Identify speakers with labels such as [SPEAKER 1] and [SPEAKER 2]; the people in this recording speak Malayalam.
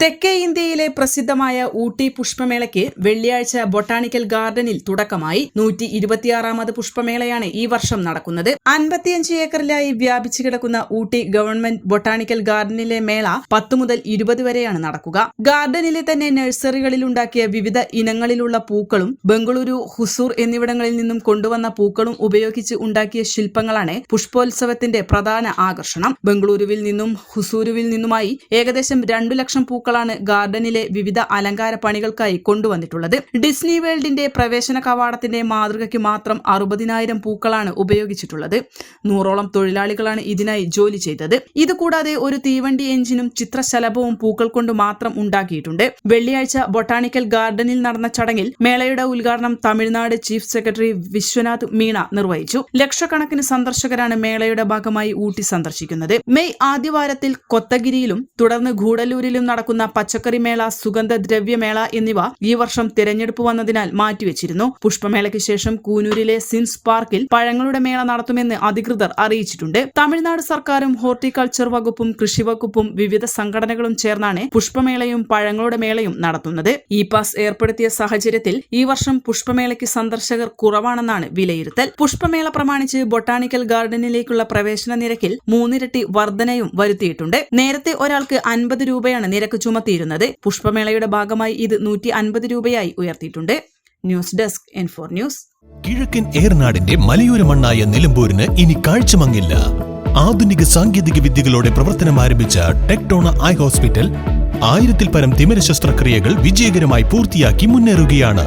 [SPEAKER 1] തെക്കേ ഇന്ത്യയിലെ പ്രസിദ്ധമായ ഊട്ടി പുഷ്പമേളയ്ക്ക് വെള്ളിയാഴ്ച ബൊട്ടാണിക്കൽ ഗാർഡനിൽ തുടക്കമായി. നൂറ്റി ഇരുപത്തിയാറാമത് പുഷ്പമേളയാണ് ഈ വർഷം നടക്കുന്നത്. അൻപത്തിയഞ്ച് ഏക്കറിലായി വ്യാപിച്ചു കിടക്കുന്ന ഊട്ടി ഗവൺമെന്റ് ബൊട്ടാണിക്കൽ ഗാർഡനിലെ മേള പത്ത് മുതൽ ഇരുപത് വരെയാണ് നടക്കുക. ഗാർഡനിലെ തന്നെ നഴ്സറികളിൽ ഉണ്ടാക്കിയ വിവിധ ഇനങ്ങളിലുള്ള പൂക്കളും ബംഗളൂരു ഹുസൂർ എന്നിവിടങ്ങളിൽ നിന്നും കൊണ്ടുവന്ന പൂക്കളും ഉപയോഗിച്ച് ഉണ്ടാക്കിയ ശില്പങ്ങളാണ് പുഷ്പോത്സവത്തിന്റെ പ്രധാന ആകർഷണം. ബംഗളൂരുവിൽ നിന്നും ഹുസൂരുവിൽ നിന്നുമായി ഏകദേശം രണ്ടു ലക്ഷം പൂക്കളാണ് ഗാർഡനിലെ വിവിധ അലങ്കാര പണികൾക്കായി കൊണ്ടുവന്നിട്ടുള്ളത്. ഡിസ്നി വേൾഡിന്റെ പ്രവേശന കവാടത്തിന്റെ മാതൃകയ്ക്ക് മാത്രം അറുപതിനായിരം പൂക്കളാണ് ഉപയോഗിച്ചിട്ടുള്ളത്. നൂറോളം തൊഴിലാളികളാണ് ഇതിനായി ജോലി ചെയ്തത്. ഇതുകൂടാതെ ഒരു തീവണ്ടി എഞ്ചിനും ചിത്രശലഭവും പൂക്കൾ കൊണ്ട് മാത്രം ഉണ്ടാക്കിയിട്ടുണ്ട്. വെള്ളിയാഴ്ച ബൊട്ടാണിക്കൽ ഗാർഡനിൽ നടന്ന ചടങ്ങിൽ മേളയുടെ ഉദ്ഘാടനം തമിഴ്നാട് ചീഫ് സെക്രട്ടറി വിശ്വനാഥ് മീണ നിർവഹിച്ചു. ലക്ഷക്കണക്കിന് സന്ദർശകരാണ് മേളയുടെ ഭാഗമായി ഊട്ടി സന്ദർശിക്കുന്നത്. മെയ് ആദ്യവാരത്തിൽ കൊത്തഗിരിയിലും തുടർന്ന് ഗൂഡല്ലൂരിലും നടക്കുന്ന പച്ചക്കറി മേള സുഗന്ധദ്രവ്യമേള എന്നിവ ഈ വർഷം തിരഞ്ഞെടുപ്പ് വന്നതിനാൽ മാറ്റിവെച്ചിരുന്നു. പുഷ്പമേളയ്ക്ക് ശേഷം കൂനൂരിലെ സിൻസ് പാർക്കിൽ പഴങ്ങളുടെ മേള നടത്തുമെന്ന് അധികൃതർ അറിയിച്ചിട്ടുണ്ട്. തമിഴ്നാട് സർക്കാരും ഹോർട്ടിക്കൾച്ചർ വകുപ്പും കൃഷി വകുപ്പും വിവിധ സംഘടനകളും ചേർന്നാണ് പുഷ്പമേളയും പഴങ്ങളുടെ മേളയും നടത്തുന്നത്. ഇ പാസ് ഏർപ്പെടുത്തിയ സാഹചര്യത്തിൽ ഈ വർഷം പുഷ്പമേളയ്ക്ക് സന്ദർശകർ കുറവാണെന്നാണ് വിലയിരുത്തൽ. പുഷ്പമേള പ്രമാണിച്ച് ബൊട്ടാണിക്കൽ ഗാർഡനിലേക്കുള്ള പ്രവേശന നിരക്കിൽ മൂന്നിരട്ടി വർധനയും വരുത്തിയിട്ടുണ്ട്. നേരത്തെ ഒരാൾക്ക് അൻപത് രൂപയാണ് നിരക്ക് ചുമത്തിയിരുന്നത്. പുഷ്പമേളയുടെ ഭാഗമായി ഇത് നൂറ്റി അൻപത് രൂപയായി ഉയർത്തിയിട്ടുണ്ട്. News desk N four news.
[SPEAKER 2] കിഴക്കൻ ഏറനാടിന്റെ മലയോര മണ്ണായ നിലമ്പൂരിന് ഇനി കാഴ്ചമങ്ങില്ല. ആധുനിക സാങ്കേതിക വിദ്യകളോടെ പ്രവർത്തനം ആരംഭിച്ച ടെക്ടോണ ഐ ഹോസ്പിറ്റൽ ആയിരത്തിൽ പരം തിമിര ശസ്ത്രക്രിയകൾ വിജയകരമായി പൂർത്തിയാക്കി മുന്നേറുകയാണ്.